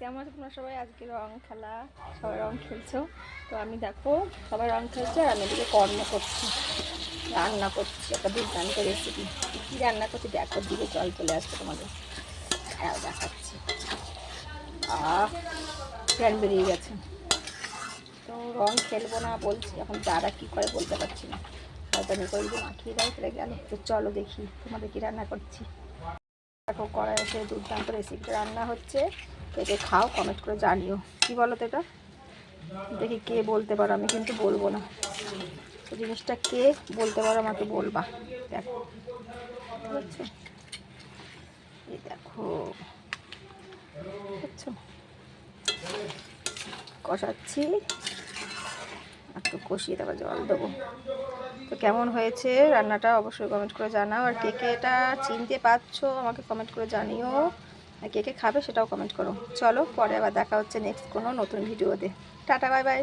কেমন আছো তোমরা সবাই আজকে রং খেলা, সবাই রং খেলছো। তো আমি দেখো, সবাই রং খেলছে আর আমি এদিকে কর্ম করছি, রান্না করছি, একটা দুর্দান্ত রেসিপি কী রান্না করছি দেখো, দিকে জল চলে আসবে তোমাদের। হ্যাঁ দেখাচ্ছি। প্যান বেরিয়ে গেছে। তো রং খেলব না বলছি, এখন যারা কী করে বলতে পারছি না। হয়তো আমি করে মাখিয়ে দেয় ফেলে গেল। তো চলো দেখি তোমাদের কি রান্না করছি। দেখো কড়াই এসে দুর্দান্ত রেসিপিটা রান্না হচ্ছে। এটা খাও কমেন্ট করে জানিও। কি বলো তো এটা? দেখি কে বলতে পারো, আমি কিন্তু বলব না। জিনিসটা কে বলতে পারো আমাকে বলবা। দেখো। দেখো। কষাচ্ছি। একটু কষিয়ে তারপর জল দেবো। তো কেমন হয়েছে রান্নাটা? অবশ্যই কমেন্ট করে জানাও। আর কে কে এটা চিনতে পারছ? আমাকে কমেন্ট করে জানিও। কে কে খাবে সেটাও কমেন্ট করো। চলো পরে আবার দেখা হচ্ছে নেক্সট কোনো নতুন ভিডিওতে টাটা বাই বাই